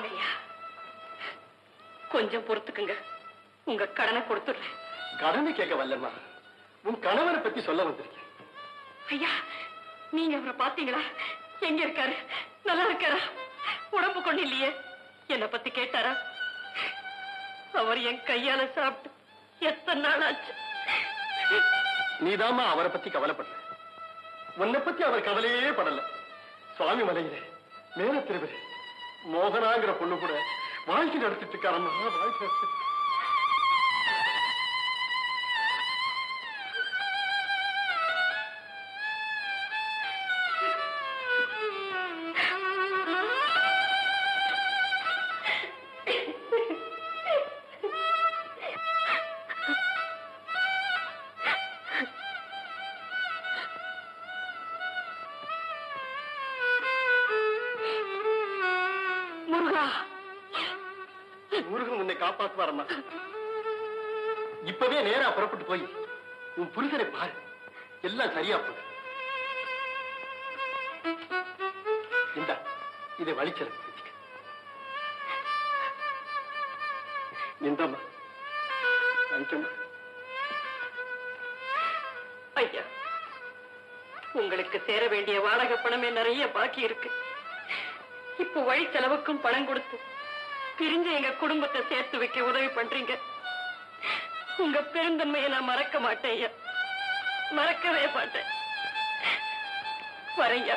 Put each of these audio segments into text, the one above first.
வாங்கய்யா கொஞ்சம் பொறுத்துக்குங்க. உங்க கடனை கொடுத்துடுறேன். கடனை கேட்க வரலம்மா. உன் கணவரை பத்தி சொல்ல வந்திருக்கேன். ஐயா நீங்க அவரை பாத்தீங்களா எங்க இருக்காரு? நல்லா இருக்காரா? உடம்பு கொண்டு இல்லையே. என்ன பத்தி கேட்டாரா? அவர் என் கையால சாப்பிட்டு எத்தனை நாள் ஆச்சு? நீதாம்மா அவரை பத்தி கவலைப்படல. உன்னை பத்தி அவர் கவலையே படல. சுவாமி மலையிலே மேல திருவிழா மோகனாங்கிற பொண்ணு கூட வாழ்க்கை நடத்திட்டு இருக்காரம்மா வாழ்க்கை வரமா இப்பவே நேரா புறப்பட்டு போய் உன் புருஷனை பாரு. எல்லாம் சரியா போகுது. இந்த இதை வலிச்சல இந்தம்மா ஐயா உங்களுக்கு சேர வேண்டிய வாடகை பணமே நிறைய பாக்கி இருக்கு. இப்போ வழி செலவுக்கும் பணம் கொடுத்து பிரிஞ்ச எங்க குடும்பத்தை சேர்த்து வைக்க உதவி பண்றீங்க. உங்க பெருந்தன்மையை நான் மறக்க மாட்டேன் மறக்கவே மாட்டேன். வரையா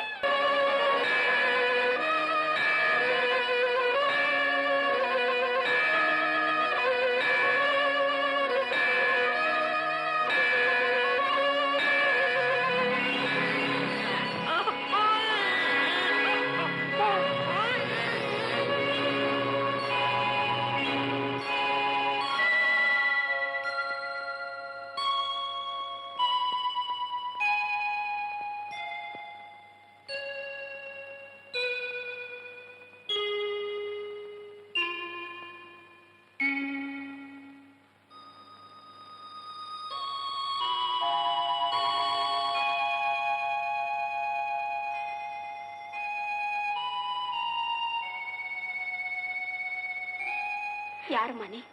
யாரு மணி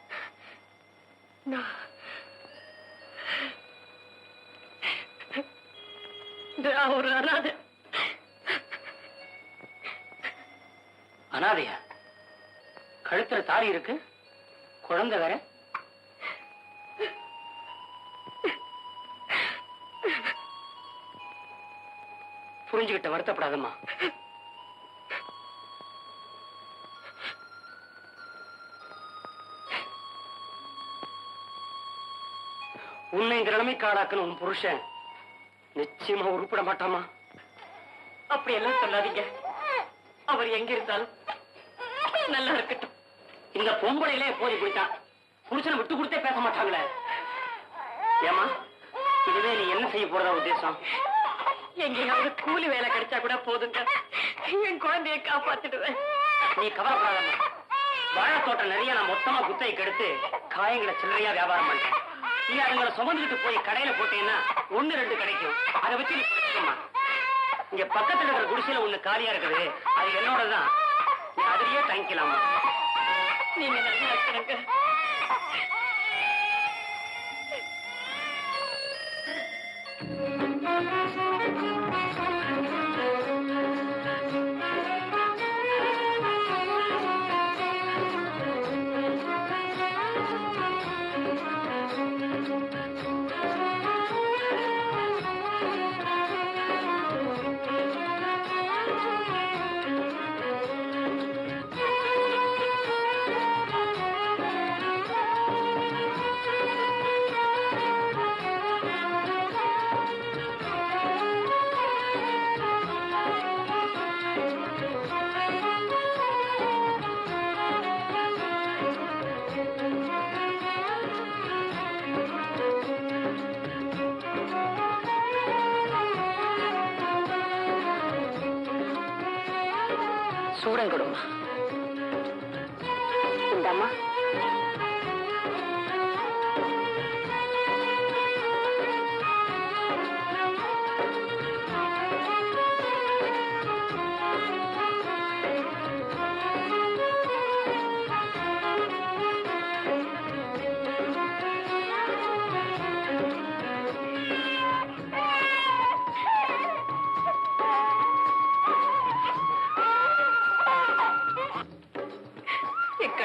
நான். நான் ஒரு அனாதை. அனாதையா? கழுத்துல தாலி இருக்கு. குழந்தை வேற. புரிஞ்சுக்கிட்ட வருத்தப்படாதம்மா. உன்னை இந்த நிலைமைக்கு ஆளாக்குன உன் புருஷன். நிச்சயமா உருப்பிட மாட்டாமா? அப்படி எல்லாம் சொல்லாதீங்க. அவர் எங்க இருந்தாலும் நல்லா இருக்கட்டும். இந்த பொம்பளையிலே போய் போயிட்டான் புருஷனை விட்டு கொடுத்தே பேச மாட்டாங்களே. ஏமா இதுவே நீ என்ன செய்ய போறதா உத்தேசம்? எங்கேயாவது கூலி வேலை கிடைச்சா கூட போதுங்க. என் குழந்தைய காப்பாத்திடுவேன். நீ கவலைப்படாதம்மா. வாழைத்தோட்டம் நிறைய நான் மொத்தமா குத்தகை கெடுத்து காயங்களை சில்லறையா வியாபாரம் பண்றேன். நீ அதுங்களை சுமந்துக்கிட்டு போய் கடையில போட்டீங்கன்னா ஒண்ணு ரெண்டு கிடைக்கும். அதை வச்சு நீ இங்க பக்கத்துல இருக்கிற குடிசையில ஒண்ணு காலியா இருக்குது. அது என்னோடதான் நீ அதிலேயே தங்கிக்கலாமா நீங்க நல்லா இருக்கணுங்க சூடம் கொடுமா இந்தம்மா.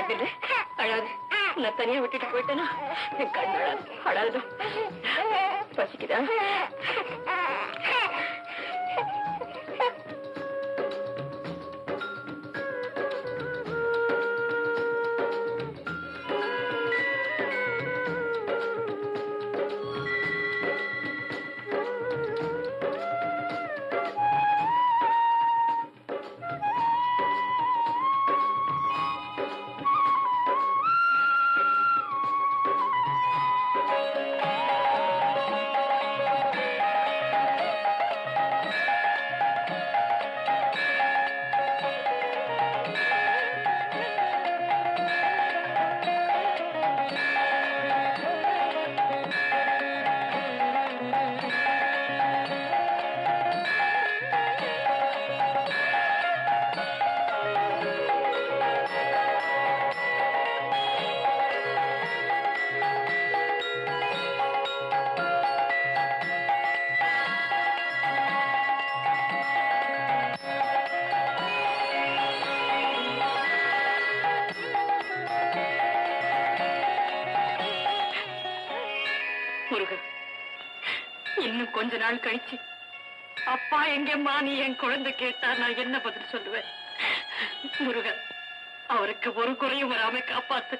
அழாது அழாது நான் தனியா விட்டுட்டு போயிட்டேனா? என் கண் அழாது பசிக்குதா? கொஞ்ச நாள் கழிச்சு அப்பா எங்கம்மா நீ என் குழந்தை கேட்டா நான் என்ன பதில் சொல்லுவேன்? முருகன் அவருக்கு ஒரு குறையும் வராம காப்பாத்து.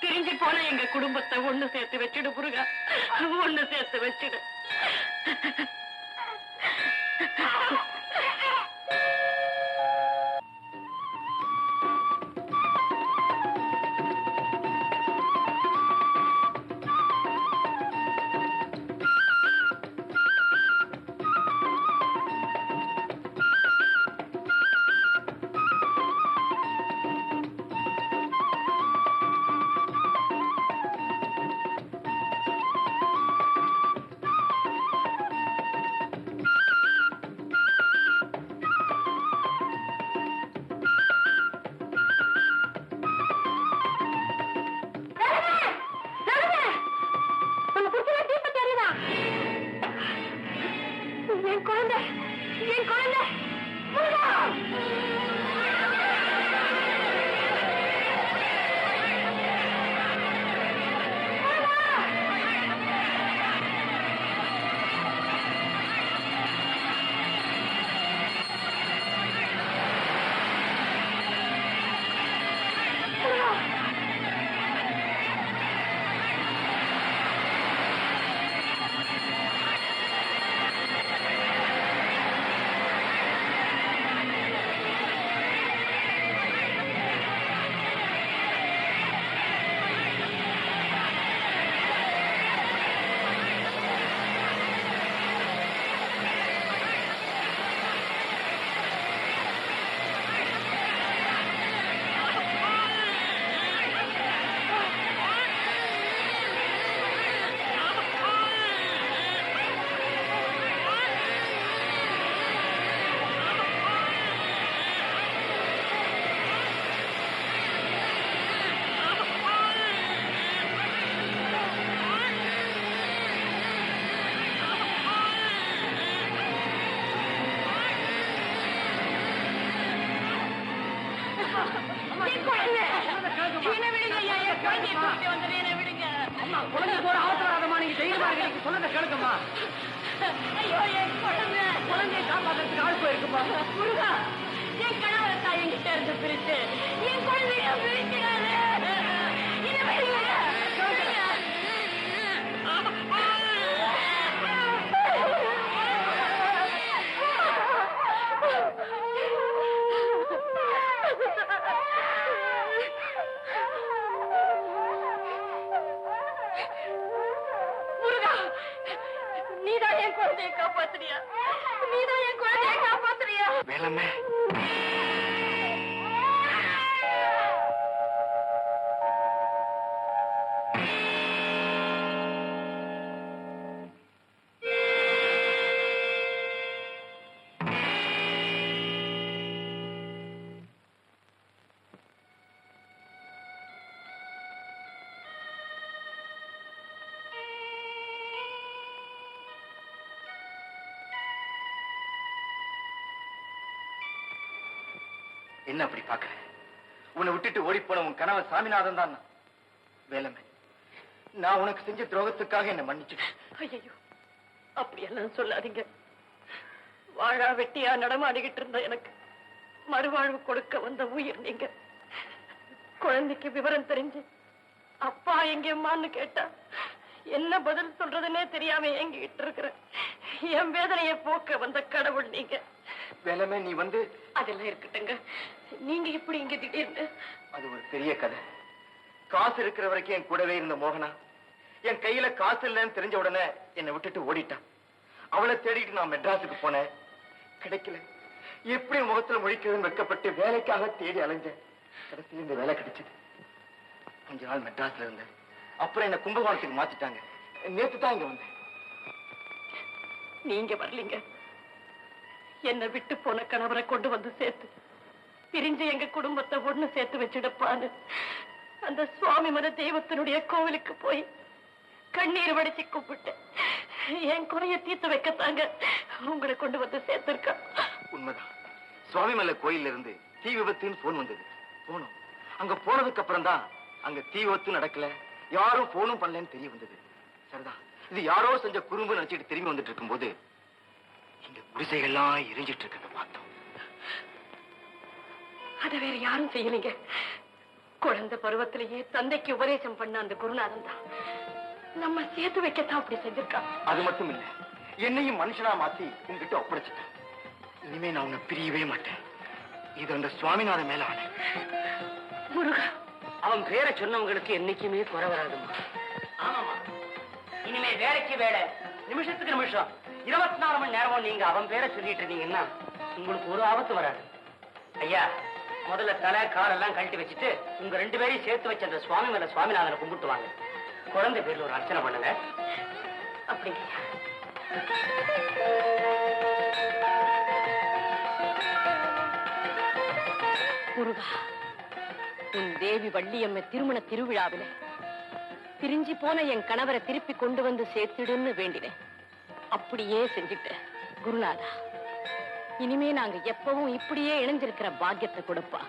பிரிஞ்சு போன எங்க குடும்பத்தை ஒண்ணு சேர்த்து வச்சுடு முருகா. ஒண்ணு சேர்த்து வச்சிடு. என் குழந்தை குழந்தை போற அவசரமா நீங்க தைரியமா இருக்கீங்க சொன்னதை கேளுங்கம்மா. ஐயோ என் குழந்தை குழந்தையை காப்பாத்துறதுக்கு ஆள் போயிருக்குமா முருகா என் கணவரை தான் என்கிட்ட இருந்து பிரிச்சு என் என்ன அப்படி பாக்குற உன்னை விட்டுட்டு ஓடி போன உன் கணவன் சாமிநாதன் தான் வேலமே நான் உனக்கு செஞ்ச துரோகத்துக்காக என்னை மன்னிச்சிடு ஐயோ அப்படியெல்லாம் சொல்லாதீங்க. வாழா வெட்டியா நடமாடிக்கிட்டு இருந்த எனக்கு மறுவாழ்வு கொடுக்க வந்த உயிர் நீங்க. குழந்தைக்கு விவரம் தெரிஞ்சு அப்பா எங்கேம்மான்னு கேட்டா என்ன பதில் சொல்றதுன்னே தெரியாம ஏங்கிட்டு இருக்கிற என் வேதனையை போக்க வந்த கடவுள் நீங்க. வேலமே நீ வந்து அதெல்லாம் இருக்கட்டுங்க நீங்க இப்படி இங்க திடீர்னு? அது ஒரு பெரிய கதை. காசு இருக்கிற வரைக்கும் என் கூடவே இருந்த மோகனா என் கையில காசு இல்லைன்னு தெரிஞ்ச உடனே என்னை விட்டுட்டு ஓடிட்டான். அவளை தேடிட்டு நான் மெட்ராஸுக்கு போனேன். கிடைக்கல. எப்படி முகத்துல முழிக்கிறதுன்னு வெட்கப்பட்டு வேலைக்காக தேடி அலைஞ்சேன். கடைசியில் இந்த வேலை கிடைச்சது. கொஞ்ச நாள் மெட்ராஸ்ல இருந்தேன். அப்புறம் என்ன கும்பகோணத்துக்கு மாத்திட்டாங்க. நேத்து தான் இங்க வந்தேன். நீங்க வரலீங்க. என்னை விட்டு போன கணவரை கொண்டு வந்து சேர்த்து. பிரிஞ்சு எங்க குடும்பத்தை ஒண்ணு சேர்த்து வச்சிடப்பான்னு. அந்த சுவாமி மத தெய்வத்தினுடைய கோவிலுக்கு போய் கண்ணீர் வடிச்சு கூப்பிட்டேன். என் குறைய தீர்த்து வைக்கத்தாங்க உங்களை கொண்டு வந்து சேர்த்திருக்கா. உண்மைதான். சுவாமிமலை கோயில்ல இருந்து தீ விபத்துன்னு போன் வந்தது. போனோம். அங்க போனதுக்கு அப்புறம் தான் அங்க தீ விபத்து நடக்கல. யாரும் போனும் பண்ணலன்னு தெரிய வந்தது. சரிதான். இது யாரோ செஞ்ச குறும்பு நினைச்சிட்டு திரும்பி வந்துட்டு இருக்கும்போது இங்க குடிசைகள்லாம் எரிஞ்சிட்டு இருக்கிறத பார்த்தோம். அதை வேற யாரும் செய்யலீங்க. குழந்தை பருவத்திலேயே தந்தைக்கு உபதேசம் பண்ண அந்த குருநாதன் தான். நம்ம சேர்த்து வைக்கத்தான் அப்படி செஞ்சிருக்கான். அது மட்டும் இல்ல என்னையும் மனுஷனா மாத்தி உங்ககிட்ட ஒப்படைச்சிட்டேன். இனிமே நான் உன்னை பிரியவே மாட்டேன். இது அந்த சுவாமிநாதன் மேல ஆணை. முருகா. அவன் பேரை சொன்னவங்களுக்கு என்னைக்குமே குறை வராதுமா ஆமாமா இனிமே வேலைக்கு வேலை. நிமிஷத்துக்கு நிமிஷம். இருபத்தி நாலு மணி நேரமும் நீங்க அவன் பேரை சொல்லிட்டு இருந்தீங்கன்னா உங்களுக்கு ஒரு ஆபத்து வராது. ஐயா முதல்ல தலை காலெல்லாம் கழட்டி வச்சுட்டு உங்க ரெண்டு பேரையும் சேர்த்து வச்ச அந்த சுவாமி மேல சுவாமிநாதனை கும்பிட்டு வாங்க. குழந்தை பேர்ல ஒரு அர்ச்சனை பண்ணுங்க. அப்படிங்க முருகா உன் தேவி வள்ளியம்ம திருமண திருவிழாவில பிரிஞ்சு போன என் கணவரை திருப்பி கொண்டு வந்து சேர்த்துடுன்னு வேண்டினேன். அப்படியே செஞ்சுட்டேன் குருநாதா இனிமே நாங்க எப்பவும் இப்படியே இணைஞ்சிருக்கிற பாக்கியத்தை கொடுப்பா.